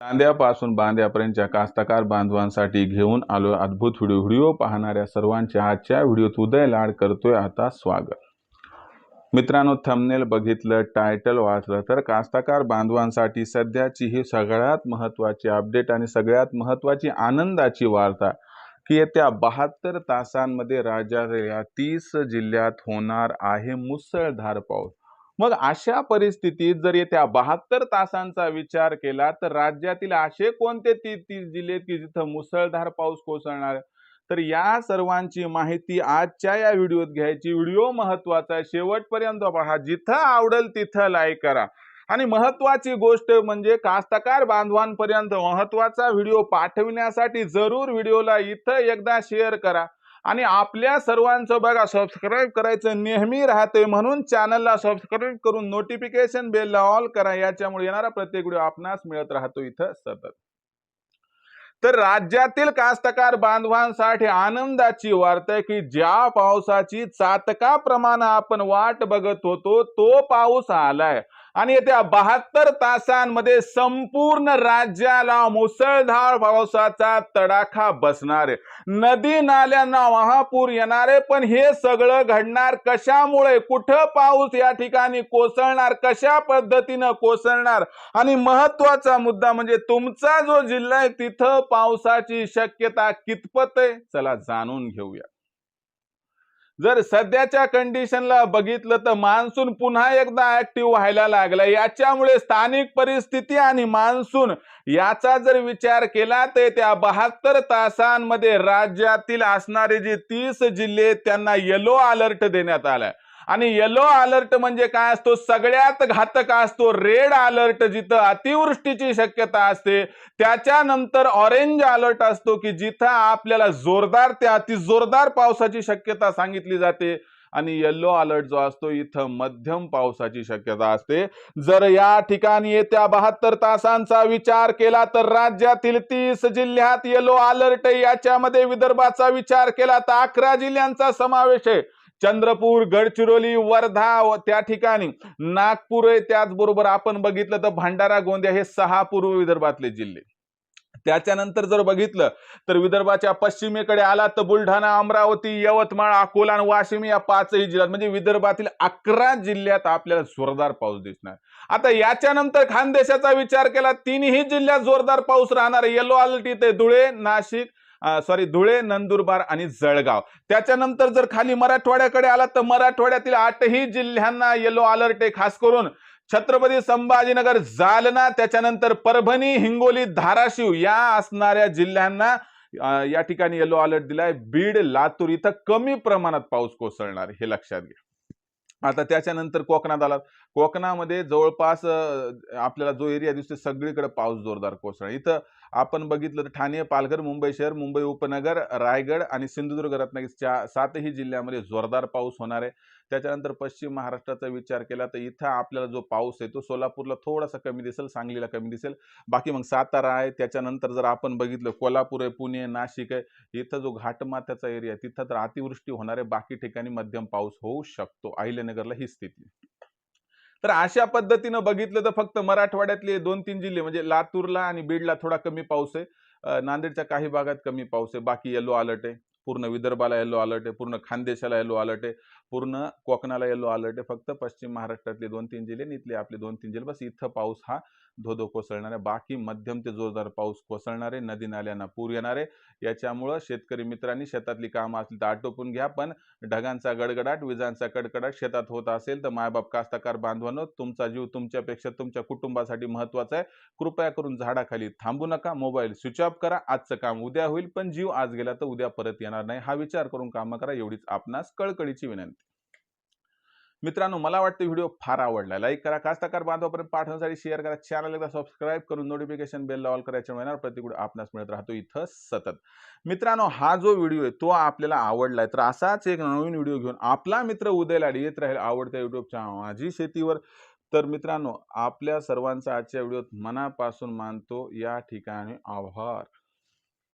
कांद्यापासून बांद्यापर्यंतच्या कास्तकार बांधवांसाठी घेऊन आलो अद्भुत व्हिडिओ. व्हिडिओ पाहणाऱ्या सर्वांच्या आजच्या व्हिडिओत उदय लाड करतोय आता स्वागत. मित्रांनो थंबनेल बघितलं टायटल वाचलं तर कास्तकार बांधवांसाठी सध्याची ही सगळ्यात महत्त्वाची अपडेट आणि सगळ्यात महत्त्वाची आनंदाची वार्ता की येत्या बहात्तर तासांमध्ये राज्याच्या तीस जिल्ह्यात होणार आहे मुसळधार पाऊस. मग अशा परिस्थितीत जर येत्या बहात्तर तासांचा विचार केला तर राज्यातील असे कोणते ती तीस जिल्हे की जिथं मुसळधार पाऊस कोसळणार? तर या सर्वांची माहिती आजच्या या व्हिडिओत घ्यायची. व्हिडिओ महत्त्वाचा आहे. शेवटपर्यंत पहा. जिथं आवडेल तिथं लाईक करा. आणि महत्वाची गोष्ट म्हणजे कास्तकार बांधवांपर्यंत महत्त्वाचा व्हिडिओ पाठविण्यासाठी जरूर व्हिडिओला इथं एकदा शेअर करा. आणि आपल्या सर्वांचं बघा सबस्क्राईब करायचं नेहमी राहते म्हणून चॅनलला सबस्क्राईब करून नोटिफिकेशन बेलला ऑल करा. याच्यामुळे येणारा प्रत्येक व्हिडिओ आपणास मिळत राहतो इथं सतत. तर राज्यातील कास्तकार बांधवांसाठी आनंदाची वार्ता आहे की ज्या पावसाची चातकाप्रमाणे आपण वाट बघत होतो तो पाऊस आलाय. आणि येत्या बहात्तर तासांमध्ये संपूर्ण राज्याला मुसळधार पावसाचा तडाखा बसणार आहे. नदी नाल्यांना महापूर येणार आहे पण हे सगळं घडणार कशामुळे? कुठं पाऊस या ठिकाणी कोसळणार? कशा पद्धतीनं कोसळणार? आणि महत्त्वाचा मुद्दा म्हणजे तुमचा जो जिल्हा आहे तिथं पावसाची शक्यता कितपत आहे? चला जाणून घेऊया. जर सध्याच्या कंडिशनला बघितलं तर मान्सून पुन्हा एकदा ऍक्टिव्ह व्हायला लागला. याच्यामुळे स्थानिक परिस्थिती आणि मान्सून याचा जर विचार केला तर त्या बहात्तर तासांमध्ये राज्यातील असणारे जे तीस जिल्हे त्यांना येलो अलर्ट देण्यात आलाय. आणि येलो अलर्ट म्हणजे काय असतो? सगळ्यात घातक असतो. रेड अलर्ट जिथं अतिवृष्टीची शक्यता असते त्याच्यानंतर ऑरेंज अलर्ट असतो की जिथं आपल्याला जोरदार ते अति जोरदार पावसाची शक्यता सांगितली जाते. आणि येल्लो अलर्ट जो असतो इथं मध्यम पावसाची शक्यता असते. जर या ठिकाणी येत्या बहात्तर तासांचा विचार केला तर राज्यातील तीस जिल्ह्यात येलो अलर्ट याच्यामध्ये विदर्भाचा विचार केला तर अकरा जिल्ह्यांचा समावेश आहे. चंद्रपूर गडचिरोली वर्धा त्या ठिकाणी. नागपूर आहे त्याचबरोबर आपण बघितलं तर भंडारा गोंदिया हे सहा पूर्व विदर्भातले जिल्हे. त्याच्यानंतर जर बघितलं तर विदर्भाच्या पश्चिमेकडे आला तर बुलढाणा अमरावती यवतमाळ अकोला आणि वाशिम या पाचही जिल्ह्यात म्हणजे विदर्भातील अकरा जिल्ह्यात आपल्याला जोरदार पाऊस दिसणार. आता याच्यानंतर खानदेशाचा विचार केला तिन्ही जिल्ह्यात जोरदार पाऊस राहणार येलो अलर्ट इथे धुळे नाशिक सॉरी धुळे नंदुरबार आणि जळगाव. त्याच्यानंतर जर खाली मराठवाड्याकडे आला तर मराठवाड्यातील आठही जिल्ह्यांना येलो अलर्ट आहे. खास करून छत्रपती संभाजीनगर जालना त्याच्यानंतर परभणी हिंगोली धाराशिव या असणाऱ्या जिल्ह्यांना या ठिकाणी येलो अलर्ट दिलाय. बीड लातूर इथं कमी प्रमाणात पाऊस कोसळणार हे लक्षात घ्या. आता त्याच्यानंतर कोकणात आलात कोकणामध्ये जवळपास आपल्याला जो एरिया दिसतो सगळीकडे पाऊस जोरदार कोसळा इथं आपण बघितलं तर ठाणे पालघर मुंबई शहर मुंबई उपनगर रायगड आणि सिंधुदुर्ग रत्नागिरीच्या सातही जिल्ह्यामध्ये जोरदार पाऊस होणार आहे. त्याच्यानंतर पश्चिम महाराष्ट्राचा विचार केला तर इथं आपल्याला जो पाऊस आहे तो सोलापूरला थोडासा कमी दिसेल सांगलीला कमी दिसेल. बाकी मग सातारा आहे. त्याच्यानंतर जर आपण बघितलं कोल्हापूर आहे पुणे नाशिक आहे इथं जो घाटमाथ्याचा एरिया आहे तिथं तर अतिवृष्टी होणार आहे. बाकी ठिकाणी मध्यम पाऊस होऊ शकतो. अहिल्यानगरला ही स्थिती. तर अशा पद्धतीनं बघितलं तर फक्त मराठवाड्यातले दोन तीन जिल्हे म्हणजे लातूरला आणि बीडला थोडा कमी पाऊस आहे. नांदेडच्या काही भागात कमी पाऊस आहे. बाकी येलो अलर्ट आहे. पूर्ण विदर्भाला येलो अलर्ट आहे. पूर्ण खानदेशाला येलो अलर्ट आहे. पूर्ण कोकणाला येलो अलर्ट आहे. फक्त पश्चिम महाराष्ट्रातले दोन तीन जिल्हे आणि इथले आपले दोन तीन जिल्हे बस इथं पाऊस हा धोधो कोसळणार आहे. बाकी मध्यम ते जोरदार पाऊस कोसळणार आहे. नदी नाल्यांना पूर येणार आहे. याच्यामुळं शेतकरी मित्रांनी शेतातली कामं असली तर आटोपून घ्या. पण ढगांचा गडगडाट विजांचा कडकडाट शेतात होत असेल तर मायबाप कास्तकार बांधवांनो तुमचा जीव तुमच्यापेक्षा तुमच्या कुटुंबासाठी महत्त्वाचा आहे. कृपया करून झाडाखाली थांबू नका. मोबाईल स्विच ऑफ करा. आजचं काम उद्या होईल. पण जीव आज गेला तर उद्या परत येणार नाही. हा विचार करून कामं करा. एवढीच आपणास कळकळीची विनंती. मित्रांनो मला वाटतं व्हिडिओ फार आवडला. लाईक करा कास्तकार बांधवापर्यंत पाठवण्यासाठी शेअर करा. चॅनल एकदा सबस्क्राईब करून नोटिफिकेशन बेल ऑल करायच्या येणार प्रतिकूल आपणास मिळत राहतो इथं सतत. मित्रांनो हा जो व्हिडिओ आहे तो आपल्याला आवडलाय तर असाच एक नवीन व्हिडिओ घेऊन आपला मित्र उदयला येत राहील आवडत्या युट्यूबच्या माझी शेतीवर. तर मित्रांनो आपल्या सर्वांचा आजच्या व्हिडिओत मनापासून मानतो. या ठिकाणी आभार.